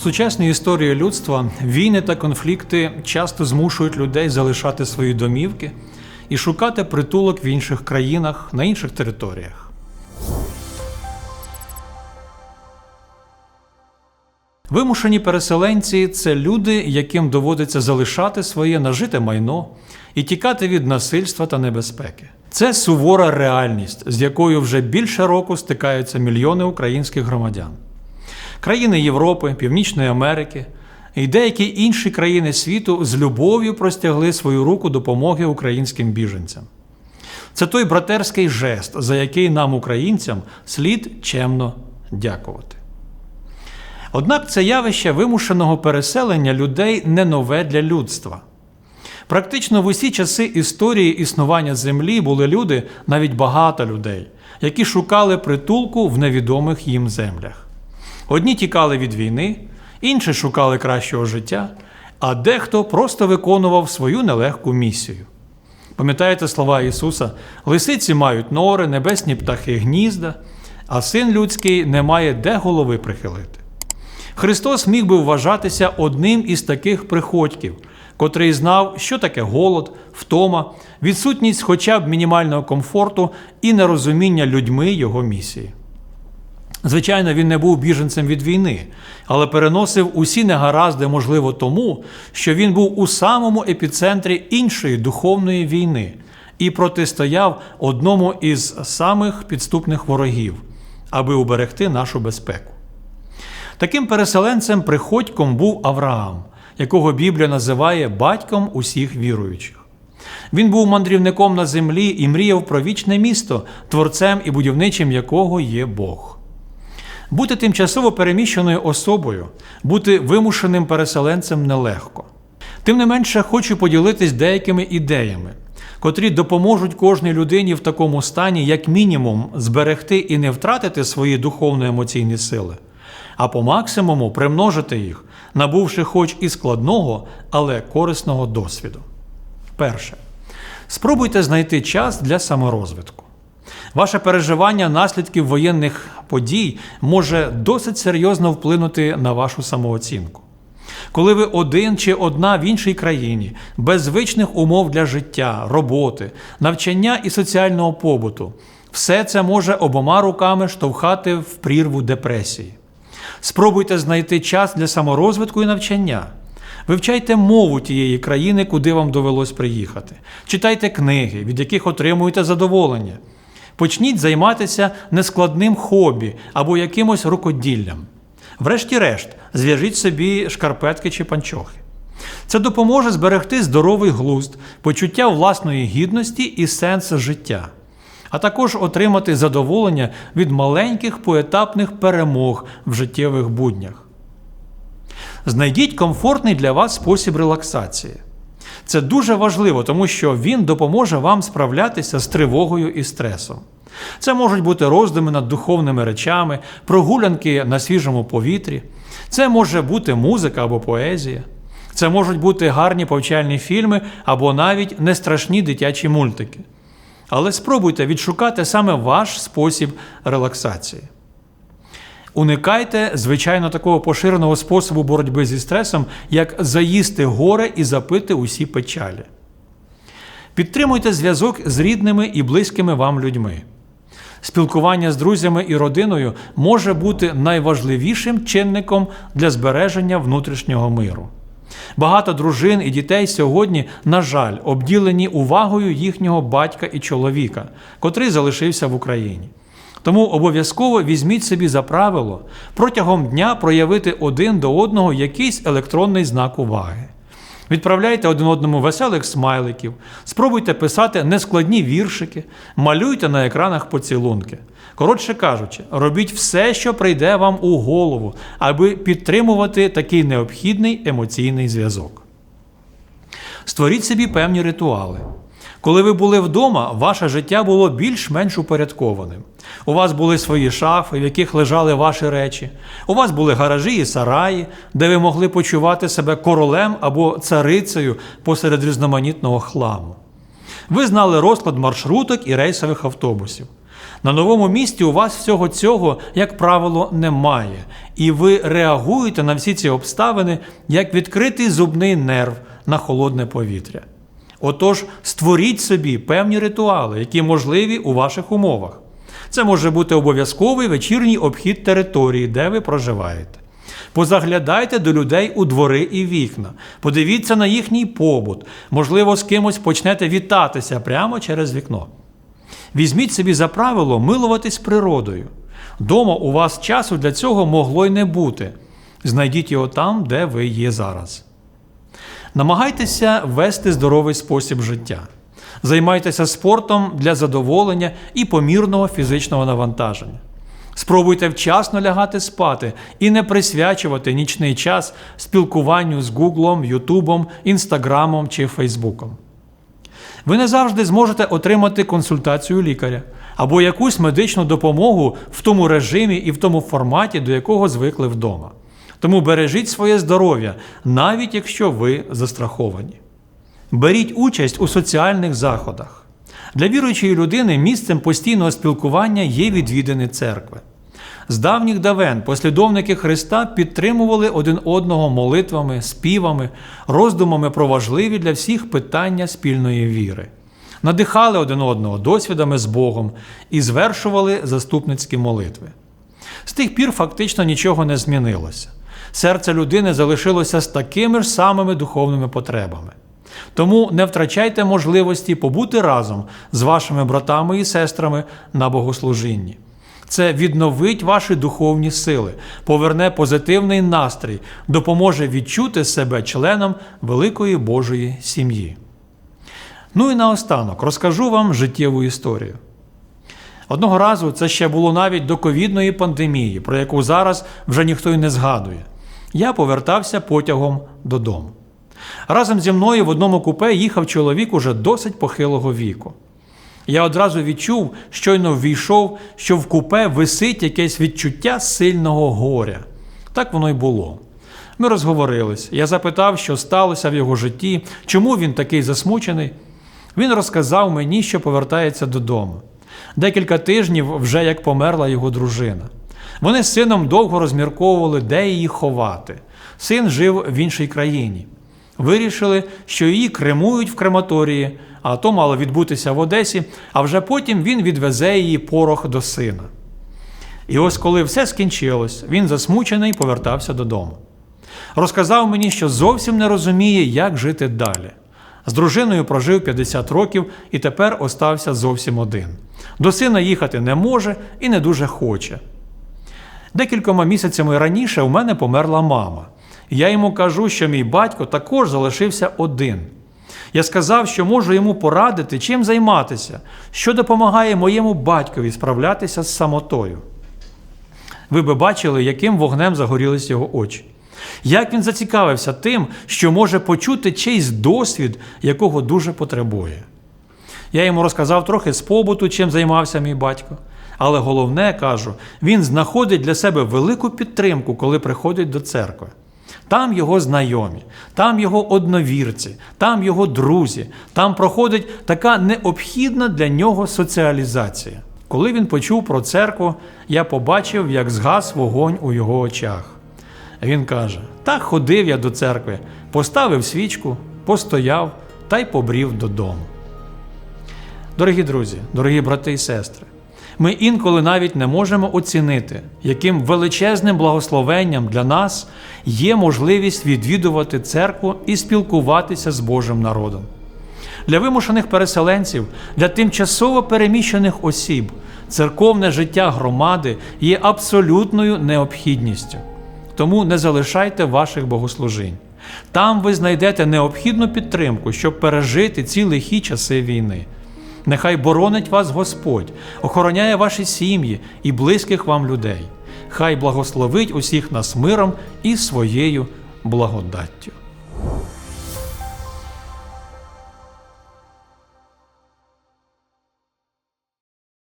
В сучасній історії людства війни та конфлікти часто змушують людей залишати свої домівки і шукати притулок в інших країнах на інших територіях. Вимушені переселенці це люди, яким доводиться залишати своє нажите майно і тікати від насильства та небезпеки. Це сувора реальність, з якою вже більше року стикаються мільйони українських громадян. Країни Європи, Північної Америки і деякі інші країни світу з любов'ю простягли свою руку допомоги українським біженцям. Це той братерський жест, за який нам, українцям, слід чемно дякувати. Однак це явище вимушеного переселення людей не нове для людства. Практично в усі часи історії існування землі були люди, навіть багато людей, які шукали притулку в невідомих їм землях. Одні тікали від війни, інші шукали кращого життя, а дехто просто виконував свою нелегку місію. Пам'ятаєте слова Ісуса: Лисиці мають нори, небесні птахи гнізда, а син людський не має де голови прихилити. Христос міг би вважатися одним із таких приходьків, котрий знав, що таке голод, втома, відсутність хоча б мінімального комфорту і нерозуміння людьми його місії. Звичайно, він не був біженцем від війни, але переносив усі негаразди, можливо, тому, що він був у самому епіцентрі іншої духовної війни і протистояв одному із самих підступних ворогів, аби уберегти нашу безпеку. Таким переселенцем приходьком був Авраам, якого Біблія називає батьком усіх віруючих. Він був мандрівником на землі і мріяв про вічне місто, творцем і будівничим якого є Бог. Бути тимчасово переміщеною особою, бути вимушеним переселенцем нелегко. Тим не менше, хочу поділитись деякими ідеями, котрі допоможуть кожній людині в такому стані, як мінімум, зберегти і не втратити свої духовно-емоційні сили, а по максимуму примножити їх, набувши хоч і складного, але корисного досвіду. Перше. Спробуйте знайти час для саморозвитку. Ваше переживання наслідків воєнних подій може досить серйозно вплинути на вашу самооцінку. Коли ви один чи одна в іншій країні, без звичних умов для життя, роботи, навчання і соціального побуту, все це може обома руками штовхати в прірву депресії. Спробуйте знайти час для саморозвитку і навчання. Вивчайте мову тієї країни, куди вам довелось приїхати. Читайте книги, від яких отримуєте задоволення. Почніть займатися нескладним хобі або якимось рукоділлям. Врешті-решт, зв'яжіть собі шкарпетки чи панчохи. Це допоможе зберегти здоровий глузд, почуття власної гідності і сенс життя, а також отримати задоволення від маленьких поетапних перемог в життєвих буднях. Знайдіть комфортний для вас спосіб релаксації. Це дуже важливо, тому що він допоможе вам справлятися з тривогою і стресом. Це можуть бути роздуми над духовними речами, прогулянки на свіжому повітрі, це може бути музика або поезія, це можуть бути гарні повчальні фільми або навіть нестрашні дитячі мультики. Але спробуйте відшукати саме ваш спосіб релаксації. Уникайте, звичайно, такого поширеного способу боротьби зі стресом, як заїсти горе і запити усі печалі. Підтримуйте зв'язок з рідними і близькими вам людьми. Спілкування з друзями і родиною може бути найважливішим чинником для збереження внутрішнього миру. Багато дружин і дітей сьогодні, на жаль, обділені увагою їхнього батька і чоловіка, котрий залишився в Україні. Тому обов'язково візьміть собі за правило протягом дня проявити один до одного якийсь електронний знак уваги. Відправляйте один одному веселих смайликів, спробуйте писати нескладні віршики, малюйте на екранах поцілунки. Коротше кажучи, робіть все, що прийде вам у голову, аби підтримувати такий необхідний емоційний зв'язок. Створіть собі певні ритуали. Коли ви були вдома, ваше життя було більш-менш упорядкованим. У вас були свої шафи, в яких лежали ваші речі. У вас були гаражі і сараї, де ви могли почувати себе королем або царицею посеред різноманітного хламу. Ви знали розклад маршруток і рейсових автобусів. На новому місці у вас всього цього, як правило, немає, і ви реагуєте на всі ці обставини як відкритий зубний нерв на холодне повітря. Отож, створіть собі певні ритуали, які можливі у ваших умовах. Це може бути обов'язковий вечірній обхід території, де ви проживаєте. Позаглядайте до людей у двори і вікна, подивіться на їхній побут, можливо, з кимось почнете вітатися прямо через вікно. Візьміть собі за правило милуватись природою. Дома у вас часу для цього могло й не бути. Знайдіть його там, де ви є зараз. Намагайтеся вести здоровий спосіб життя. Займайтеся спортом для задоволення і помірного фізичного навантаження. Спробуйте вчасно лягати спати і не присвячувати нічний час спілкуванню з Гуглом, Ютубом, Інстаграмом чи Фейсбуком. Ви не завжди зможете отримати консультацію лікаря або якусь медичну допомогу в тому режимі і в тому форматі, до якого звикли вдома. Тому бережіть своє здоров'я, навіть якщо ви застраховані. Беріть участь у соціальних заходах. Для віруючої людини місцем постійного спілкування є відвідини церкви. З давніх давен послідовники Христа підтримували один одного молитвами, співами, роздумами про важливі для всіх питання спільної віри, надихали один одного досвідами з Богом і звершували заступницькі молитви. З тих пір фактично нічого не змінилося. Серце людини залишилося з такими ж самими духовними потребами. Тому не втрачайте можливості побути разом з вашими братами і сестрами на богослужінні. Це відновить ваші духовні сили, поверне позитивний настрій, допоможе відчути себе членом великої Божої сім'ї. Ну і наостанок розкажу вам життєву історію. Одного разу це ще було навіть до ковідної пандемії, про яку зараз вже ніхто й не згадує. Я повертався потягом додому. Разом зі мною в одному купе їхав чоловік уже досить похилого віку. Я одразу відчув, щойно ввійшов, що в купе висить якесь відчуття сильного горя. Так воно й було. Ми розговорились. Я запитав, що сталося в його житті, чому він такий засмучений. Він розказав мені, що повертається додому. Декілька тижнів вже як померла його дружина. Вони з сином довго розмірковували, де її ховати. Син жив в іншій країні. Вирішили, що її кремують в крематорії, а то мало відбутися в Одесі, а вже потім він відвезе її порох до сина. І ось коли все скінчилось, він засмучений повертався додому. Розказав мені, що зовсім не розуміє, як жити далі. З дружиною прожив 50 років і тепер остався зовсім один. До сина їхати не може і не дуже хоче. Декількома місяцями раніше у мене померла мама. Я йому кажу, що мій батько також залишився один. Я сказав, що можу йому порадити, чим займатися, що допомагає моєму батькові справлятися з самотою. Ви би бачили, яким вогнем загорілись його очі. Як він зацікавився тим, що може почути чийсь досвід, якого дуже потребує. Я йому розказав трохи з побуту, чим займався мій батько. Але головне, кажу, він знаходить для себе велику підтримку, коли приходить до церкви. Там його знайомі, там його одновірці, там його друзі, там проходить така необхідна для нього соціалізація. Коли він почув про церкву, я побачив, як згас вогонь у його очах. Він каже: Так ходив я до церкви, поставив свічку, постояв та й побрів додому. Дорогі друзі, дорогі брати і сестри, ми інколи навіть не можемо оцінити, яким величезним благословенням для нас є можливість відвідувати церкву і спілкуватися з Божим народом. Для вимушених переселенців, для тимчасово переміщених осіб, церковне життя громади є абсолютною необхідністю. Тому не залишайте ваших богослужінь. Там ви знайдете необхідну підтримку, щоб пережити ці лихі часи війни. Нехай боронить вас Господь, охороняє ваші сім'ї і близьких вам людей. Хай благословить усіх нас миром і своєю благодаттю.